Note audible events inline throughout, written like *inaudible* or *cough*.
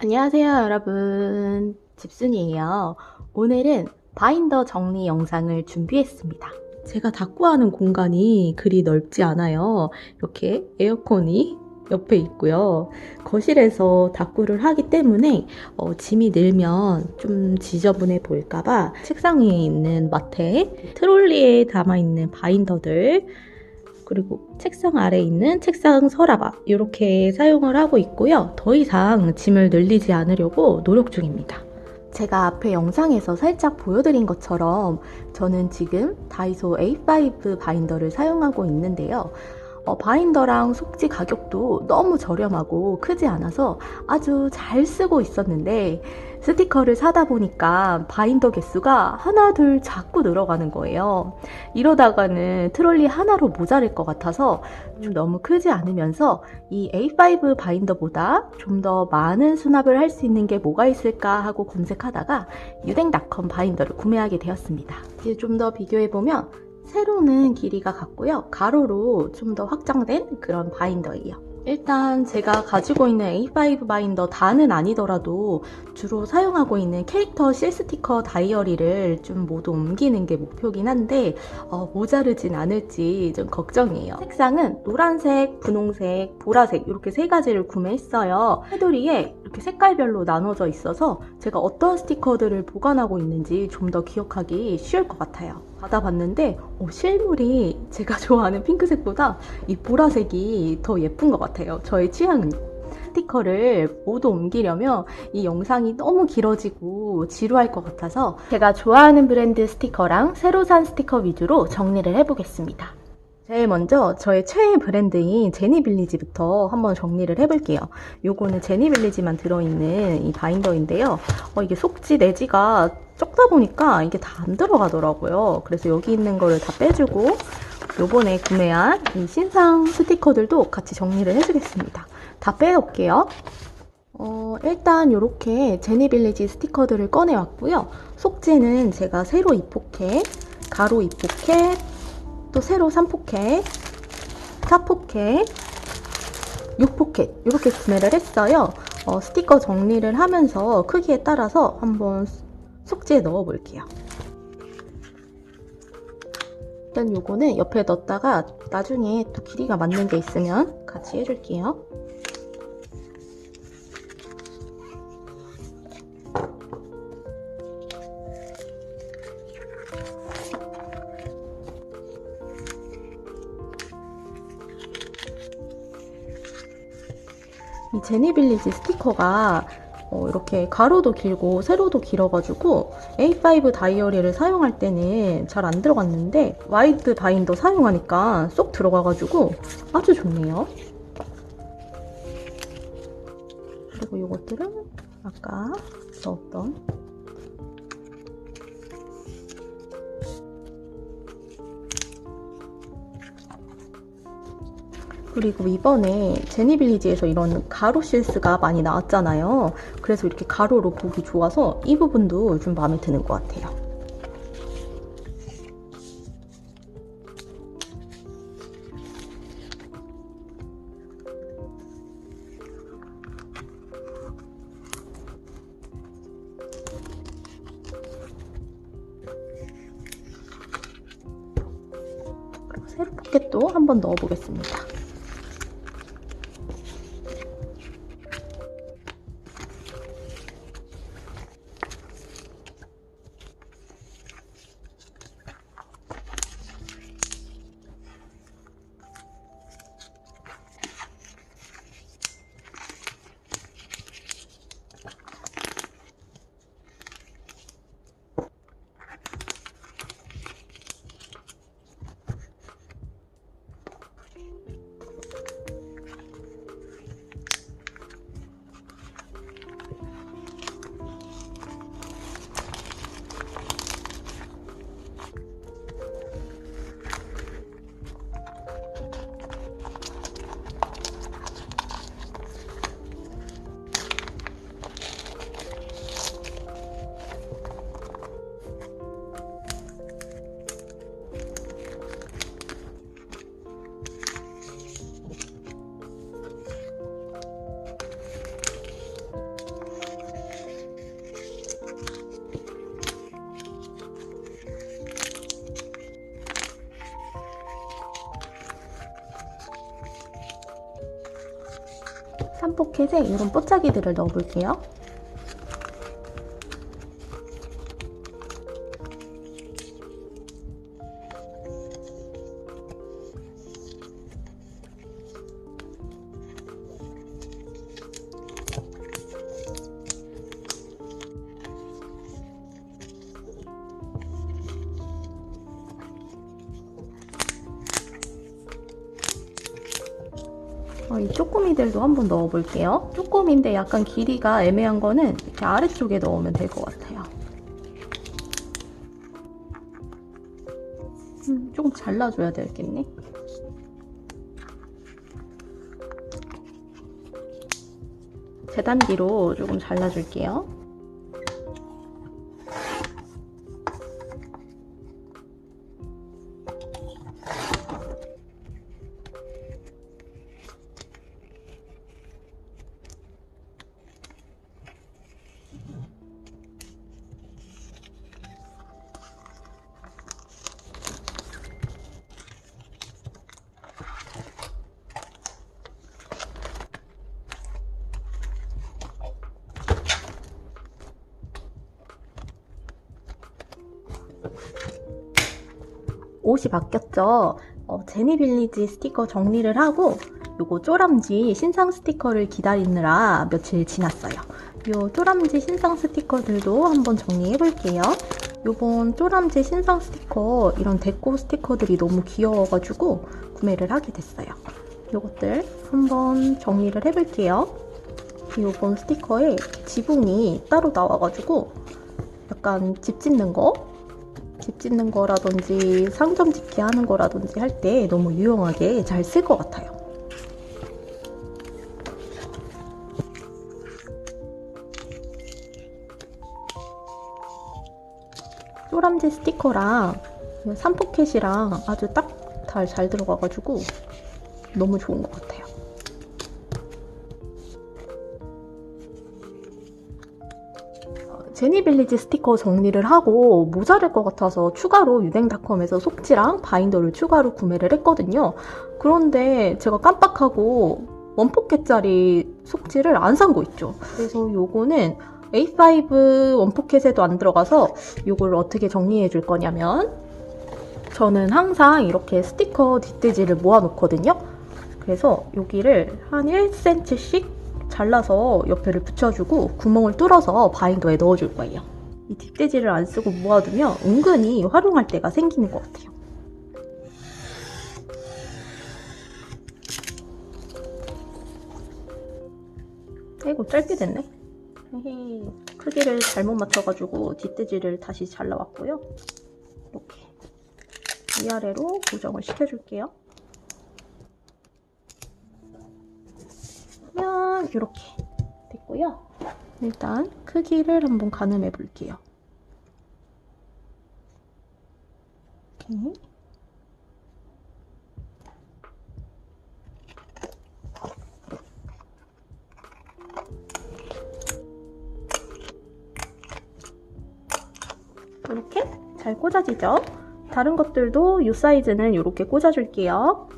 안녕하세요, 여러분. 집순이에요. 오늘은 바인더 정리 영상을 준비했습니다. 제가 닦고 하는 공간이 그리 넓지 않아요. 이렇게 에어컨이 옆에 있고요. 거실에서 닦고를 하기 때문에 어, 짐이 늘면 좀 지저분해 보일까봐 책상 위에 있는 마테, 트롤리에 담아있는 바인더들, 그리고 책상 아래에 있는 책상 서랍 이렇게 사용을 하고 있고요. 더 이상 짐을 늘리지 않으려고 노력 중입니다. 제가 앞에 영상에서 살짝 보여드린 것처럼 저는 지금 다이소 A5 바인더를 사용하고 있는데요. 어, 바인더랑 속지 가격도 너무 저렴하고 크지 않아서 아주 잘 쓰고 있었는데 스티커를 사다 보니까 바인더 개수가 하나 둘 자꾸 늘어가는 거예요. 이러다가는 트롤리 하나로 모자랄 것 같아서 좀 너무 크지 않으면서 이 A5 바인더보다 좀 더 많은 수납을 할 수 있는 게 뭐가 있을까 하고 검색하다가 유댕닷컴 바인더를 구매하게 되었습니다. 이제 좀 더 비교해보면 세로는 길이가 같고요. 가로로 좀 더 확장된 그런 바인더예요. 일단 제가 가지고 있는 A5 바인더 다는 아니더라도 주로 사용하고 있는 캐릭터 실 스티커 다이어리를 좀 모두 옮기는 게 목표긴 한데 어, 모자르진 않을지 좀 걱정이에요. 색상은 노란색, 분홍색, 보라색 이렇게 세 가지를 구매했어요. 테두리에 이렇게 색깔별로 나눠져 있어서 제가 어떤 스티커들을 보관하고 있는지 좀 더 기억하기 쉬울 것 같아요. 받아봤는데 어, 실물이 제가 *laughs* 좋아하는 핑크색보다 이 보라색이 더 예쁜 것 같아요. 저의 취향은. 스티커를 모두 옮기려면 이 영상이 너무 길어지고 지루할 것 같아서 제가 좋아하는 브랜드 스티커랑 새로 산 스티커 위주로 정리를 해보겠습니다. 제일 먼저 저의 최애 브랜드인 제니빌리지부터 한번 정리를 해볼게요. 요거는 제니빌리지만 들어있는 이 바인더인데요. 어, 이게 속지 내지가 적다 보니까 이게 다 안 들어가더라고요. 그래서 여기 있는 거를 다 빼주고 요번에 구매한 이 신상 스티커들도 같이 정리를 해주겠습니다. 다 빼올게요. 어, 일단 이렇게 제니빌리지 스티커들을 꺼내왔고요. 속지는 제가 세로 2포켓, 가로 2포켓, 또 세로 3포켓, 4포켓, 6포켓 이렇게 구매를 했어요. 어, 스티커 정리를 하면서 크기에 따라서 한번 속지에 넣어 볼게요. 일단 요거는 옆에 넣었다가 나중에 또 길이가 맞는 게 있으면 같이 해줄게요. 이 제니빌리지 스티커가 어, 이렇게 가로도 길고 세로도 길어가지고 A5 다이어리를 사용할 때는 잘 안 들어갔는데 와이드 바인더 사용하니까 쏙 들어가가지고 아주 좋네요. 그리고 이것들은 아까 넣었던 그리고 이번에 제니빌리지에서 이런 가로 실스가 많이 나왔잖아요. 그래서 이렇게 가로로 보기 좋아서 이 부분도 좀 마음에 드는 것 같아요. 포켓에 이런 뽀짜기들을 넣어볼게요. 어, 이 쪼꼬미들도 한번 넣어볼게요. 쪼꼬미인데 약간 길이가 애매한 거는 이렇게 아래쪽에 넣으면 될 것 같아요. 음, 조금 잘라줘야 되겠네. 재단기로 조금 잘라줄게요. 옷이 바뀌었죠. 어, 제니빌리지 스티커 정리를 하고 요거 쪼람지 신상 스티커를 기다리느라 며칠 지났어요. 요 쪼람지 신상 스티커들도 한번 정리해 볼게요. 요번 쪼람지 신상 스티커 이런 데코 스티커들이 너무 귀여워가지고 구매를 하게 됐어요. 요것들 한번 정리를 해볼게요. 요번 스티커에 지붕이 따로 나와가지고 약간 집 짓는 거 집 짓는 거라든지 상점 짓기 하는 거라든지 할 때 너무 유용하게 잘 쓸 것 같아요. 쪼람지 스티커랑 삼포켓이랑 아주 딱잘 들어가가지고 너무 좋은 것 같아요. 제니빌리지 스티커 정리를 하고 모자랄 것 같아서 추가로 유댕닷컴에서 속지랑 바인더를 추가로 구매를 했거든요. 그런데 제가 깜빡하고 원포켓짜리 속지를 안 산 거 있죠. 그래서 요거는 A5 원포켓에도 안 들어가서 요걸 어떻게 정리해 줄 거냐면 저는 항상 이렇게 스티커 뒷돼지를 모아 놓거든요. 그래서 여기를 한 1cm씩 잘라서 옆에를 붙여주고 구멍을 뚫어서 바인더에 넣어줄 거예요. 이 뒷돼지를 안 쓰고 모아두면 은근히 활용할 때가 생기는 것 같아요. 아이고 짧게 됐네. 크기를 잘못 맞춰가지고 뒷돼지를 다시 잘라왔고요. 이렇게 위아래로 고정을 시켜줄게요. 이렇게 됐고요. 일단 크기를 한번 가늠해 볼게요. 이렇게. 이렇게 잘 꽂아지죠? 다른 것들도 이 사이즈는 이렇게 꽂아줄게요.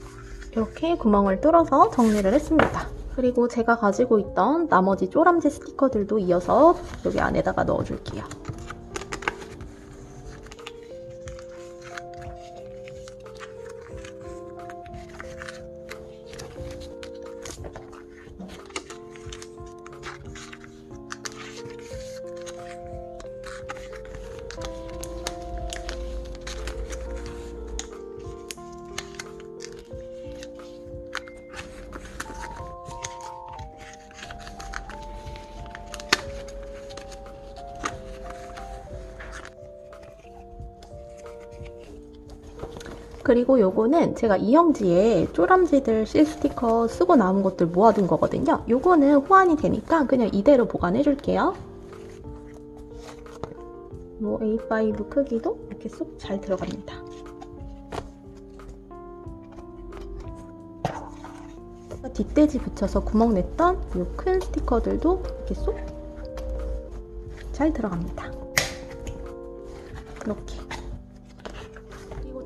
이렇게 구멍을 뚫어서 정리를 했습니다. 그리고 제가 가지고 있던 나머지 쪼람지 스티커들도 이어서 여기 안에다가 넣어줄게요. 그리고 요거는 제가 이영지에 쪼람지들 실 스티커 쓰고 남은 것들 모아둔 거거든요. 요거는 호환이 되니까 그냥 이대로 보관해줄게요. 뭐 A5 크기도 이렇게 쏙 잘 들어갑니다. 뒷돼지 붙여서 구멍 냈던 이 큰 스티커들도 이렇게 쏙 잘 들어갑니다. 이렇게.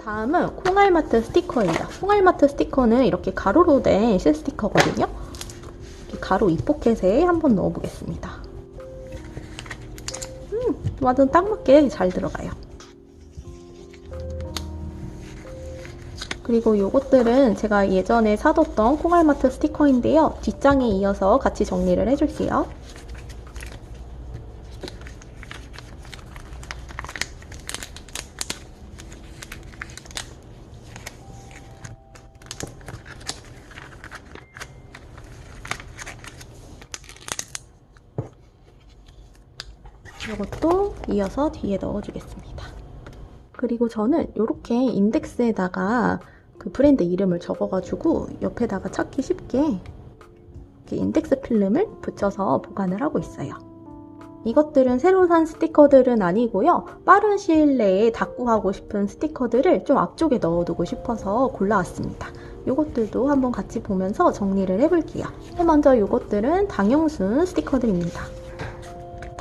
다음은 콩알마트 스티커예요. 콩알마트 스티커는 이렇게 가로로 된 실 스티커거든요. 이렇게 가로 2포켓에 한번 넣어보겠습니다. 음, 완전 딱 맞게 잘 들어가요. 그리고 요것들은 제가 예전에 사뒀던 콩알마트 스티커인데요. 뒷장에 이어서 같이 정리를 해줄게요. 이어서 뒤에 넣어주겠습니다. 그리고 저는 이렇게 인덱스에다가 그 브랜드 이름을 적어가지고 옆에다가 찾기 쉽게 인덱스 필름을 붙여서 보관을 하고 있어요. 이것들은 새로 산 스티커들은 아니고요. 빠른 시일 내에 닦고 싶은 스티커들을 좀 앞쪽에 넣어두고 싶어서 골라왔습니다. 이것들도 한번 같이 보면서 정리를 해볼게요. 먼저 이것들은 당용순 스티커들입니다.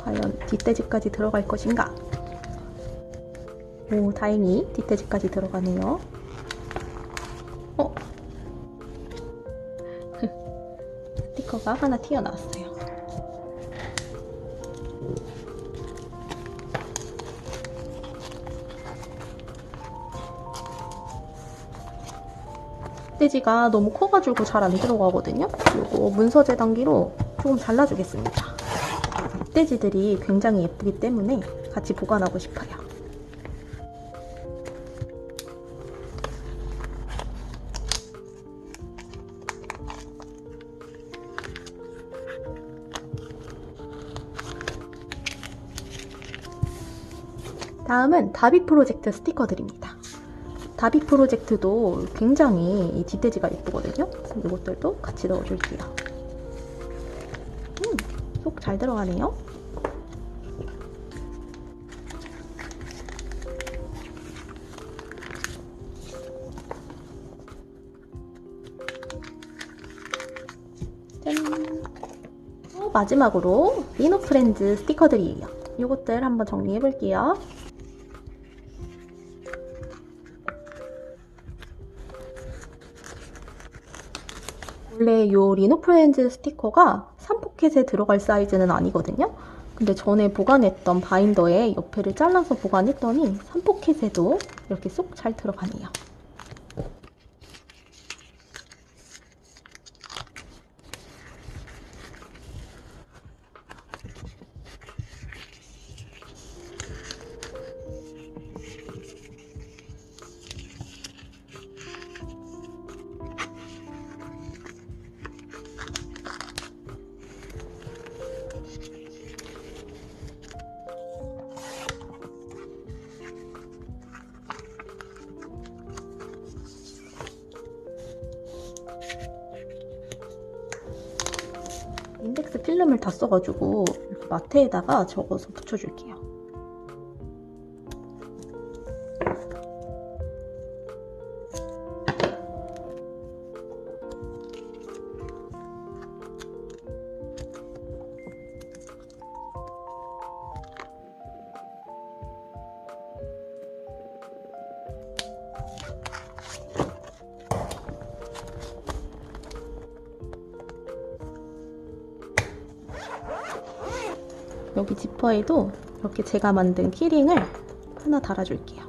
과연 뒷돼지까지 들어갈 것인가? 오, 다행히 뒷돼지까지 들어가네요. 어? *laughs* 스티커가 하나 튀어나왔어요. 뒷돼지가 너무 커가지고 잘 안 들어가거든요. 그리고 문서 재 단기로 조금 잘라주겠습니다. 멧돼지들이 굉장히 예쁘기 때문에 같이 보관하고 싶어요. 다음은 다비 프로젝트 스티커들입니다. 다비 프로젝트도 굉장히 이 뒷돼지가 예쁘거든요. 이것들도 같이 넣어줄게요. 잘 들어가네요. 짠! 어, 마지막으로 리노 프렌즈 스티커들이에요. 이것들 한번 정리해 볼게요. 원래 이 리노 프렌즈 스티커가 3포켓에 들어갈 사이즈는 아니거든요. 근데 전에 보관했던 바인더에 옆에를 잘라서 보관했더니 3포켓에도 이렇게 쏙 잘 들어가네요. 필름을 다 써가지고 마트에다가 적어서 붙여줄게요. 여기 지퍼에도 이렇게 제가 만든 키링을 하나 달아줄게요.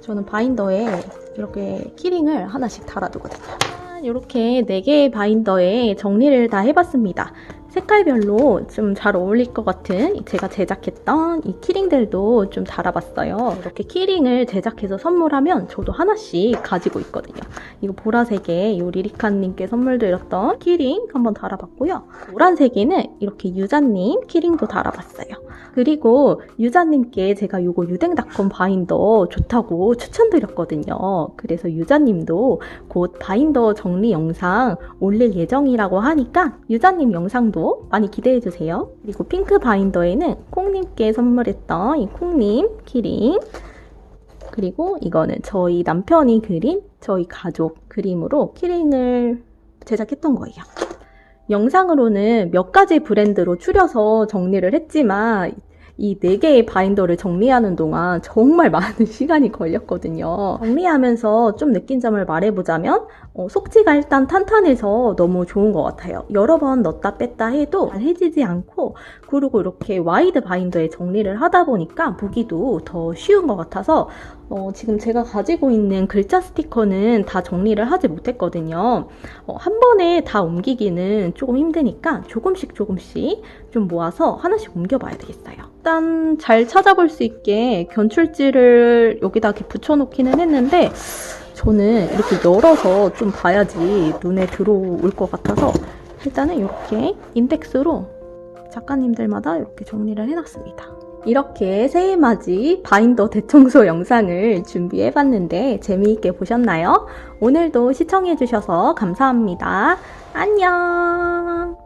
저는 바인더에 이렇게 키링을 하나씩 달아두거든요. 이렇게 4개의 바인더에 정리를 다 해봤습니다. 색깔별로 좀 잘 어울릴 것 같은 제가 제작했던 이 키링들도 좀 달아봤어요. 이렇게 키링을 제작해서 선물하면 저도 하나씩 가지고 있거든요. 이거 보라색에 이 리리카님께 선물 드렸던 키링 한번 달아봤고요. 노란색에는 이렇게 유자님 키링도 달아봤어요. 그리고 유자님께 제가 이거 유댕닷컴 바인더 좋다고 추천드렸거든요. 그래서 유자님도 곧 바인더 정리 영상 올릴 예정이라고 하니까 유자님 영상도 많이 기대해주세요. 그리고 핑크 바인더에는 콩님께 선물했던 이 콩님 키링 그리고 이거는 저희 남편이 그린 저희 가족 그림으로 키링을 제작했던 거예요. 영상으로는 몇 가지 브랜드로 추려서 정리를 했지만 이 네 개의 바인더를 정리하는 동안 정말 *laughs* 많은 시간이 걸렸거든요. 정리하면서 좀 느낀 점을 말해보자면 어, 속지가 일단 탄탄해서 너무 좋은 것 같아요. 여러 번 넣었다 뺐다 해도 잘 해지지 않고 그리고 이렇게 와이드 바인더에 정리를 하다 보니까 보기도 더 쉬운 것 같아서 어, 지금 제가 가지고 있는 글자 스티커는 다 정리를 하지 못했거든요. 어, 한 번에 다 옮기기는 조금 힘드니까 조금씩 조금씩 좀 모아서 하나씩 옮겨봐야 되겠어요. 일단 잘 찾아볼 수 있게 견출지를 여기다 이렇게 붙여놓기는 했는데 저는 이렇게 열어서 좀 봐야지 눈에 들어올 것 같아서 일단은 이렇게 인덱스로 작가님들마다 이렇게 정리를 해놨습니다. 이렇게 새해맞이 바인더 대청소 영상을 준비해봤는데 재미있게 보셨나요? 오늘도 시청해주셔서 감사합니다. 안녕!